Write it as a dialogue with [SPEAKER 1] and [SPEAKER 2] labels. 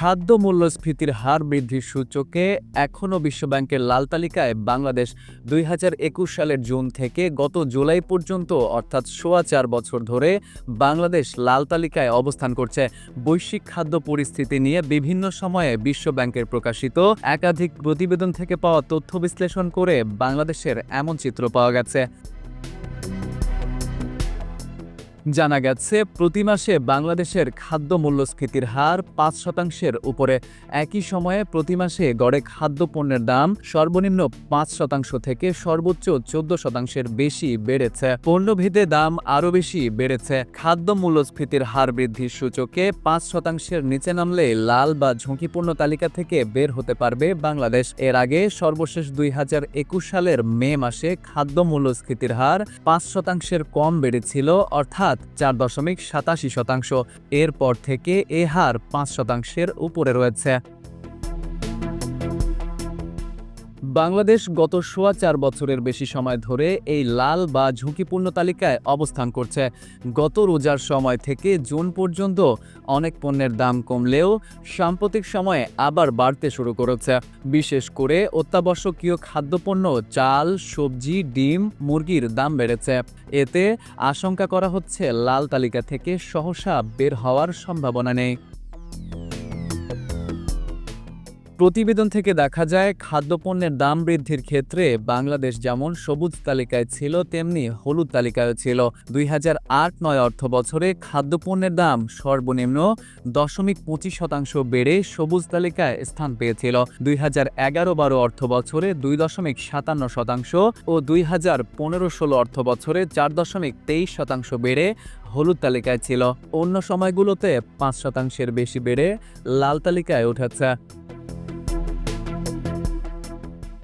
[SPEAKER 1] খাদ্য মূল্যস্ফীতির হার বৃদ্ধির সূচকে এখনও বিশ্বব্যাংকের লাল তালিকায় বাংলাদেশ দুই হাজার একুশ সালের জুন থেকে গত জুলাই পর্যন্ত, অর্থাৎ সোয়া চার বছর ধরে, বাংলাদেশ লাল তালিকায় অবস্থান করছে। বৈশ্বিক খাদ্য পরিস্থিতি নিয়ে বিভিন্ন সময়ে বিশ্বব্যাংকের প্রকাশিত একাধিক প্রতিবেদন থেকে পাওয়া তথ্য বিশ্লেষণ করে বাংলাদেশের এমন চিত্র পাওয়া গেছে। জানা গেছে, প্রতি মাসে বাংলাদেশের খাদ্য মূল্যস্ফীতির হার পাঁচ শতাংশের উপরে। একই সময়ে প্রতি মাসে গড়ে খাদ্যপণ্যের দাম সর্বনিম্ন পাঁচ শতাংশ থেকে সর্বোচ্চ চোদ্দ শতাংশের বেশি বেড়েছে। পণ্যভেদে দাম আরও বেশি বেড়েছে। খাদ্য মূল্যস্ফীতির হার বৃদ্ধির সূচকে পাঁচ শতাংশের নিচে নামলে লাল বা ঝুঁকিপূর্ণ তালিকা থেকে বের হতে পারবে বাংলাদেশ। এর আগে সর্বশেষ দুই হাজার একুশ সালের মে মাসে খাদ্য মূল্যস্ফীতির হার পাঁচ শতাংশের কম বেড়েছিল, অর্থাৎ চার দশমিক সাতাশি শতাংশ। এরপর থেকে এ হার পাঁচ শতাংশের উপরে রয়েছে। বাংলাদেশ গত সোয়া চার বছরের বেশি সময় ধরে এই লাল বা ঝুঁকিপূর্ণ তালিকায় অবস্থান করছে। গত রোজার সময় থেকে জুন পর্যন্ত অনেক পণ্যের দাম কমলেও সাম্প্রতিক সময়ে আবার বাড়তে শুরু করেছে। বিশেষ করে অত্যাবশ্যকীয় খাদ্যপণ্য, চাল, সবজি, ডিম, মুরগির দাম বেড়েছে। এতে আশঙ্কা করা হচ্ছে লাল তালিকা থেকে সহসা বের হওয়ার সম্ভাবনা নেই। প্রতিবেদন থেকে দেখা যায়, খাদ্যপণ্যের দাম বৃদ্ধির ক্ষেত্রে বাংলাদেশ যেমন সবুজ তালিকায় ছিল, তেমনি হলুদ তালিকায় ছিল। দুই হাজার আট নয় অর্থ বছরে খাদ্যপণ্যের দাম সর্বনিম্ন দশমিক পঁচিশ শতাংশ বেড়ে সবুজ তালিকায় স্থান পেয়েছিল। দুই হাজার এগারো বারো অর্থ বছরে দুই দশমিক সাতান্ন শতাংশ ও দুই হাজার পনেরো ষোলো অর্থ বছরে চার দশমিক তেইশ শতাংশ বেড়ে হলুদ তালিকায় ছিল। অন্য সময়গুলোতে পাঁচ শতাংশের বেশি বেড়ে লাল তালিকায় উঠেছে।